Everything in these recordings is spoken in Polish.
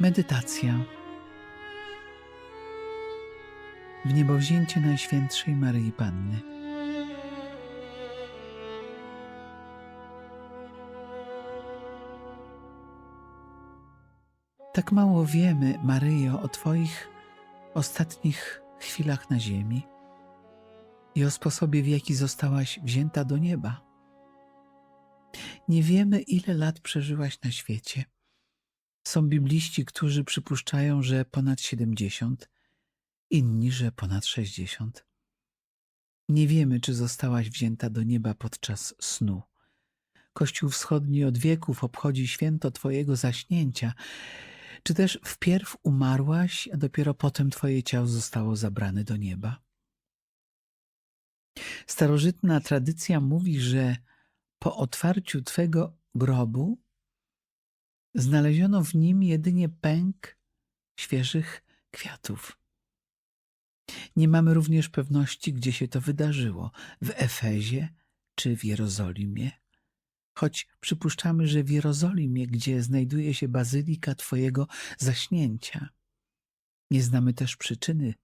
Medytacja. W niebowzięcie Najświętszej Maryi Panny. Tak mało wiemy, Maryjo, o Twoich ostatnich chwilach na ziemi i o sposobie, w jaki zostałaś wzięta do nieba. Nie wiemy, ile lat przeżyłaś na świecie. Są bibliści, którzy przypuszczają, że ponad 70, inni, że ponad 60. Nie wiemy, czy zostałaś wzięta do nieba podczas snu. Kościół Wschodni od wieków obchodzi święto Twojego zaśnięcia, czy też wpierw umarłaś, a dopiero potem Twoje ciało zostało zabrane do nieba. Starożytna tradycja mówi, że po otwarciu Twego grobu znaleziono w nim jedynie pęk świeżych kwiatów. Nie mamy również pewności, gdzie się to wydarzyło w Efezie czy w Jerozolimie. Choć przypuszczamy, że w Jerozolimie, gdzie znajduje się bazylika Twojego zaśnięcia, nie znamy też przyczyny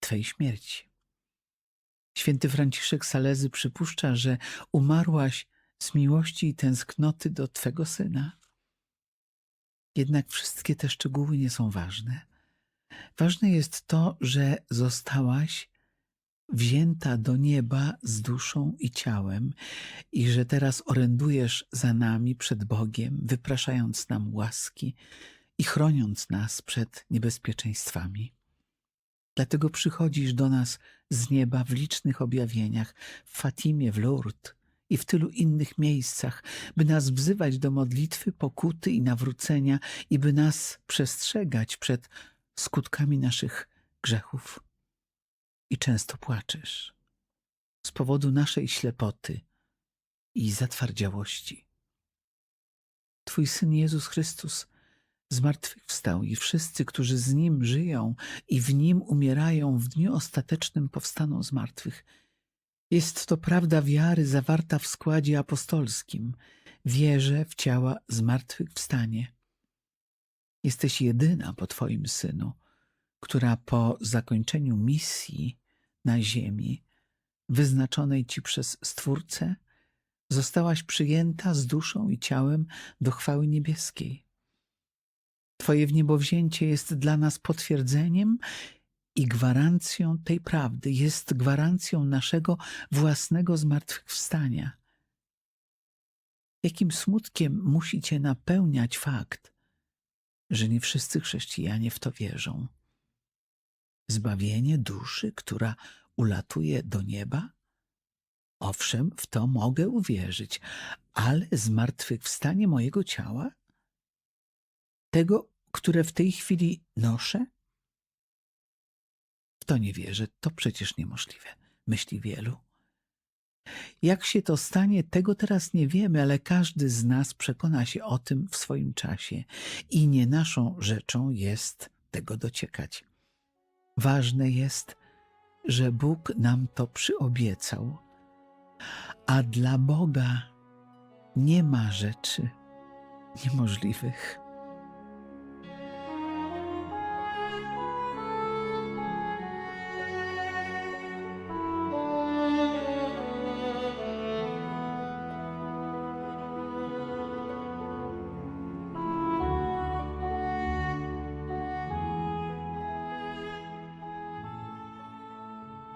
Twej śmierci. Święty Franciszek Salezy przypuszcza, że umarłaś z miłości i tęsknoty do Twego syna. Jednak wszystkie te szczegóły nie są ważne. Ważne jest to, że zostałaś wzięta do nieba z duszą i ciałem i że teraz orędujesz za nami przed Bogiem, wypraszając nam łaski i chroniąc nas przed niebezpieczeństwami. Dlatego przychodzisz do nas z nieba w licznych objawieniach, w Fatimie, w Lourdes i w tylu innych miejscach, by nas wzywać do modlitwy, pokuty i nawrócenia i by nas przestrzegać przed skutkami naszych grzechów. I często płaczesz z powodu naszej ślepoty i zatwardziałości. Twój Syn Jezus Chrystus zmartwychwstał i wszyscy, którzy z Nim żyją i w Nim umierają, w dniu ostatecznym powstaną z martwych. Jest to prawda wiary zawarta w składzie apostolskim. Wierzę w ciała zmartwychwstanie. Jesteś jedyna po Twoim Synu, która po zakończeniu misji na ziemi, wyznaczonej Ci przez Stwórcę, zostałaś przyjęta z duszą i ciałem do chwały niebieskiej. Twoje wniebowzięcie jest dla nas potwierdzeniem i gwarancją tej prawdy, jest gwarancją naszego własnego zmartwychwstania. Jakim smutkiem musi Cię napełniać fakt, że nie wszyscy chrześcijanie w to wierzą. Zbawienie duszy, która ulatuje do nieba? Owszem, w to mogę uwierzyć, ale zmartwychwstanie mojego ciała? Tego, które w tej chwili noszę? W to nie wierzę, to przecież niemożliwe, myśli wielu. Jak się to stanie, tego teraz nie wiemy, ale każdy z nas przekona się o tym w swoim czasie i nie naszą rzeczą jest tego dociekać. Ważne jest, że Bóg nam to przyobiecał, a dla Boga nie ma rzeczy niemożliwych.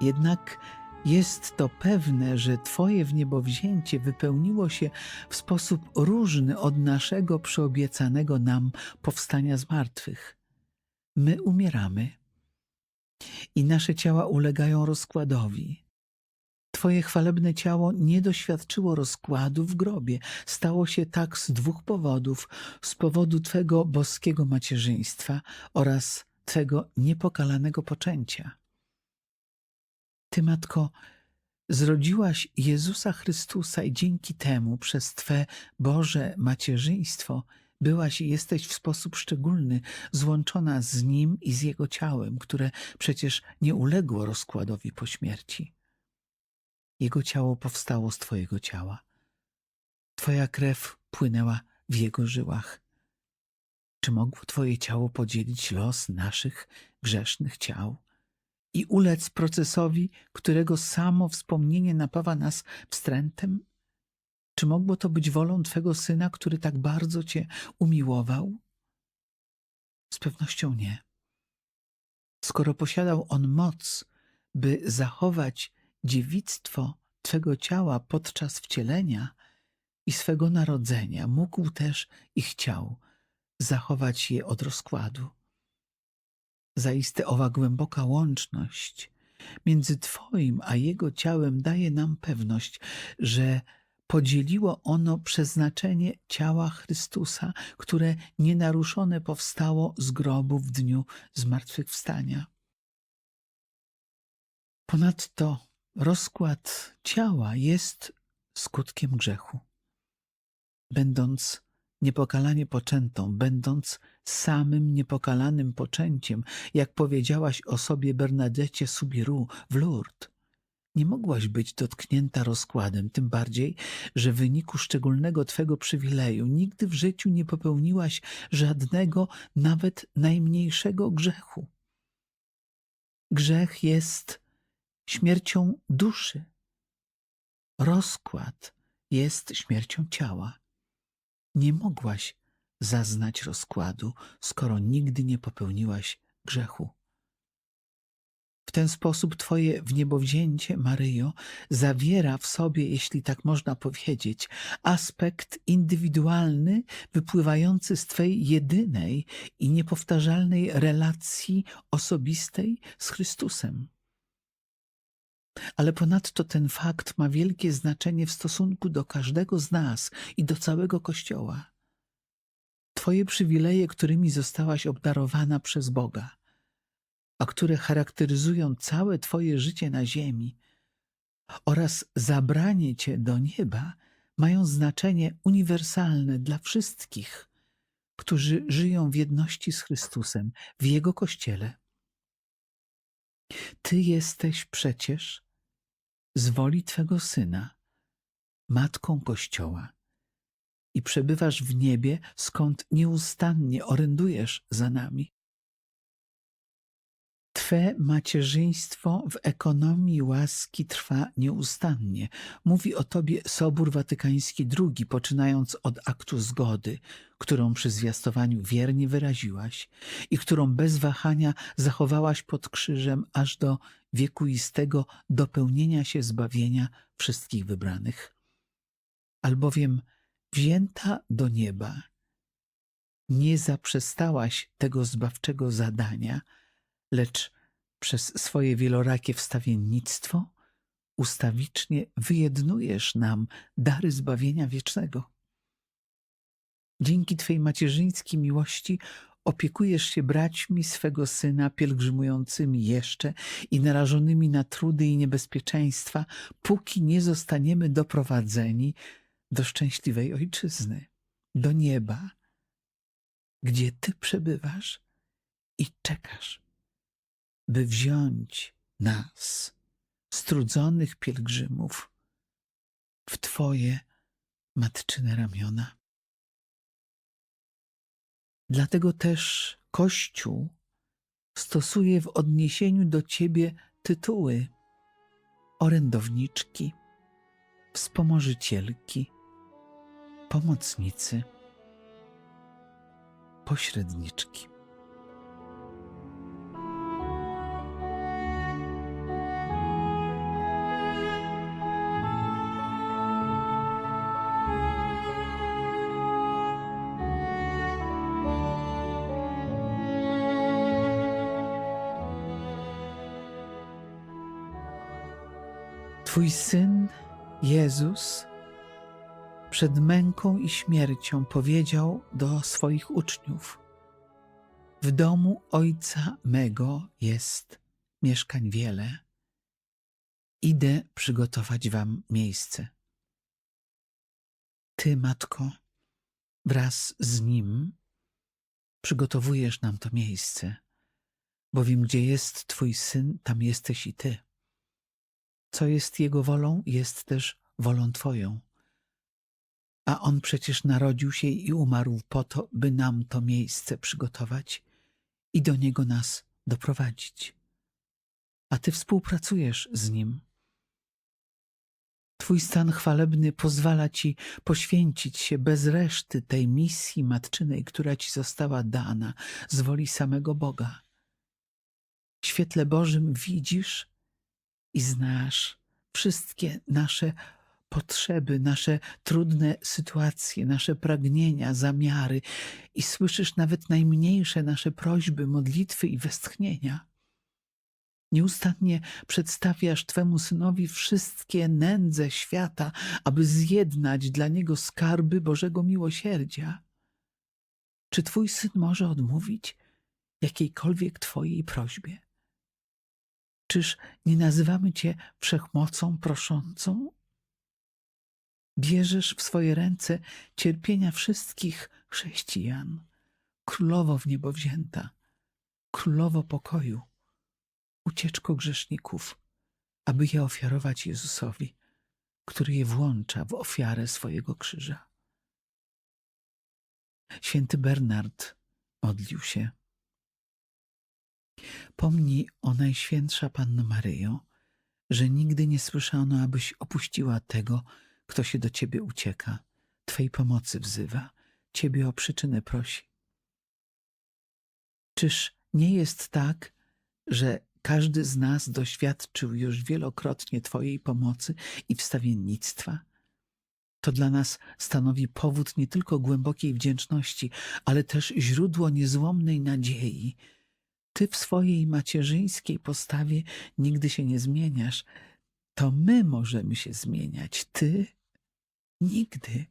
Jednak jest to pewne, że Twoje wniebowzięcie wypełniło się w sposób różny od naszego przyobiecanego nam powstania z martwych. My umieramy i nasze ciała ulegają rozkładowi. Twoje chwalebne ciało nie doświadczyło rozkładu w grobie. Stało się tak z dwóch powodów: z powodu Twego boskiego macierzyństwa oraz Twego niepokalanego poczęcia. Ty, Matko, zrodziłaś Jezusa Chrystusa i dzięki temu przez Twe Boże macierzyństwo byłaś i jesteś w sposób szczególny złączona z Nim i z Jego ciałem, które przecież nie uległo rozkładowi po śmierci. Jego ciało powstało z Twojego ciała. Twoja krew płynęła w Jego żyłach. Czy mogło Twoje ciało podzielić los naszych grzesznych ciał i ulec procesowi, którego samo wspomnienie napawa nas wstrętem? Czy mogło to być wolą Twego Syna, który tak bardzo Cię umiłował? Z pewnością nie. Skoro posiadał On moc, by zachować dziewictwo Twego ciała podczas wcielenia i swego narodzenia, mógł też i chciał zachować je od rozkładu. Zaiste owa głęboka łączność między Twoim a Jego ciałem daje nam pewność, że podzieliło ono przeznaczenie ciała Chrystusa, które nienaruszone powstało z grobu w dniu zmartwychwstania. Ponadto rozkład ciała jest skutkiem grzechu. Będąc niepokalanie poczętą, będąc samym niepokalanym poczęciem, jak powiedziałaś o sobie Bernadette Subiru w Lourdes, nie mogłaś być dotknięta rozkładem, tym bardziej, że w wyniku szczególnego Twego przywileju nigdy w życiu nie popełniłaś żadnego, nawet najmniejszego grzechu. Grzech jest śmiercią duszy. Rozkład jest śmiercią ciała. Nie mogłaś zaznać rozkładu, skoro nigdy nie popełniłaś grzechu. W ten sposób Twoje wniebowzięcie, Maryjo, zawiera w sobie, jeśli tak można powiedzieć, aspekt indywidualny wypływający z Twej jedynej i niepowtarzalnej relacji osobistej z Chrystusem. Ale ponadto ten fakt ma wielkie znaczenie w stosunku do każdego z nas i do całego Kościoła. Twoje przywileje, którymi zostałaś obdarowana przez Boga, a które charakteryzują całe Twoje życie na ziemi oraz zabranie Cię do nieba, mają znaczenie uniwersalne dla wszystkich, którzy żyją w jedności z Chrystusem, w Jego Kościele. Ty jesteś przecież z woli Twego Syna, Matką Kościoła i przebywasz w niebie, skąd nieustannie orędujesz za nami. Twe macierzyństwo w ekonomii łaski trwa nieustannie. Mówi o tobie Sobór Watykański II, poczynając od aktu zgody, którą przy zwiastowaniu wiernie wyraziłaś i którą bez wahania zachowałaś pod krzyżem aż do wiekuistego dopełnienia się zbawienia wszystkich wybranych. Albowiem wzięta do nieba, nie zaprzestałaś tego zbawczego zadania, lecz przez swoje wielorakie wstawiennictwo ustawicznie wyjednujesz nam dary zbawienia wiecznego. Dzięki Twej macierzyńskiej miłości opiekujesz się braćmi swego syna pielgrzymującymi jeszcze i narażonymi na trudy i niebezpieczeństwa, póki nie zostaniemy doprowadzeni do szczęśliwej ojczyzny, do nieba, gdzie Ty przebywasz i czekasz, by wziąć nas, strudzonych pielgrzymów, w Twoje matczyne ramiona. Dlatego też Kościół stosuje w odniesieniu do Ciebie tytuły orędowniczki, wspomożycielki, pomocnicy, pośredniczki. Twój syn Jezus przed męką i śmiercią powiedział do swoich uczniów: W domu ojca mego jest mieszkań wiele. Idę przygotować wam miejsce. Ty, matko, wraz z nim przygotowujesz nam to miejsce, bowiem gdzie jest twój syn, tam jesteś i ty. Co jest jego wolą, jest też wolą twoją. A On przecież narodził się i umarł po to, by nam to miejsce przygotować i do niego nas doprowadzić. A Ty współpracujesz z Nim. Twój stan chwalebny pozwala Ci poświęcić się bez reszty tej misji matczynej, która Ci została dana z woli samego Boga. W świetle Bożym widzisz i znasz wszystkie nasze potrzeby, nasze trudne sytuacje, nasze pragnienia, zamiary i słyszysz nawet najmniejsze nasze prośby, modlitwy i westchnienia. Nieustannie przedstawiasz Twemu synowi wszystkie nędze świata, aby zjednać dla niego skarby Bożego miłosierdzia. Czy Twój syn może odmówić jakiejkolwiek Twojej prośbie? Czyż nie nazywamy Cię wszechmocą proszącą? Bierzesz w swoje ręce cierpienia wszystkich chrześcijan, królowo w niebo wzięta, królowo pokoju, ucieczko grzeszników, aby je ofiarować Jezusowi, który je włącza w ofiarę swojego krzyża. Święty Bernard modlił się. Pomnij o Najświętsza Panno Maryjo, że nigdy nie słyszano, abyś opuściła tego, kto się do Ciebie ucieka, Twej pomocy wzywa, Ciebie o przyczynę prosi. Czyż nie jest tak, że każdy z nas doświadczył już wielokrotnie Twojej pomocy i wstawiennictwa? To dla nas stanowi powód nie tylko głębokiej wdzięczności, ale też źródło niezłomnej nadziei. Ty w swojej macierzyńskiej postawie nigdy się nie zmieniasz. To my możemy się zmieniać. Ty nigdy.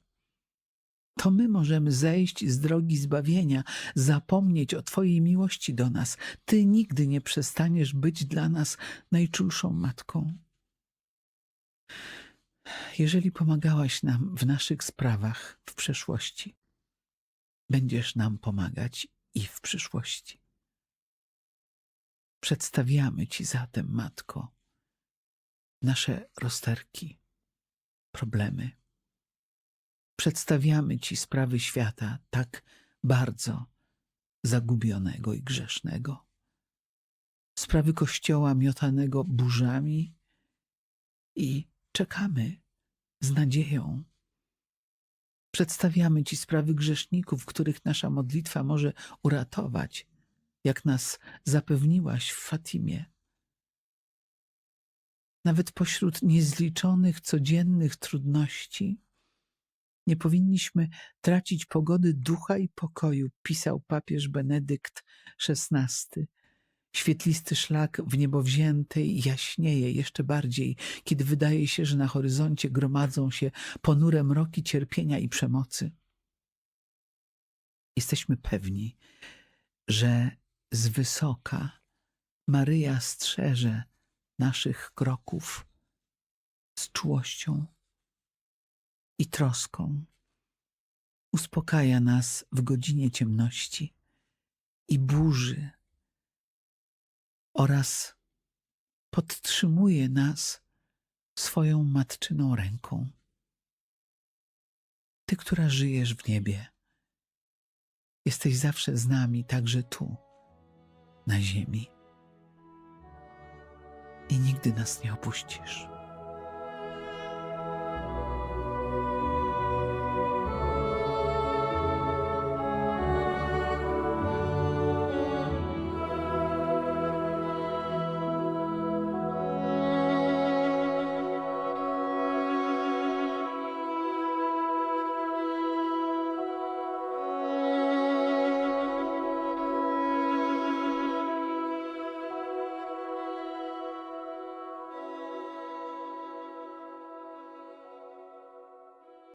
To my możemy zejść z drogi zbawienia, zapomnieć o Twojej miłości do nas. Ty nigdy nie przestaniesz być dla nas najczulszą matką. Jeżeli pomagałaś nam w naszych sprawach w przeszłości, będziesz nam pomagać i w przyszłości. Przedstawiamy Ci zatem, Matko, nasze rozterki, problemy. Przedstawiamy Ci sprawy świata tak bardzo zagubionego i grzesznego. Sprawy Kościoła miotanego burzami i czekamy z nadzieją. Przedstawiamy Ci sprawy grzeszników, których nasza modlitwa może uratować, jak nas zapewniłaś w Fatimie. Nawet pośród niezliczonych codziennych trudności nie powinniśmy tracić pogody ducha i pokoju, pisał papież Benedykt XVI. Świetlisty szlak w niebo wzięty jaśnieje jeszcze bardziej, kiedy wydaje się, że na horyzoncie gromadzą się ponure mroki cierpienia i przemocy. Jesteśmy pewni, że z wysoka Maryja strzeże naszych kroków z czułością i troską. Uspokaja nas w godzinie ciemności i burzy oraz podtrzymuje nas swoją matczyną ręką. Ty, która żyjesz w niebie, jesteś zawsze z nami, także tu, na ziemi. I nigdy nas nie opuścisz.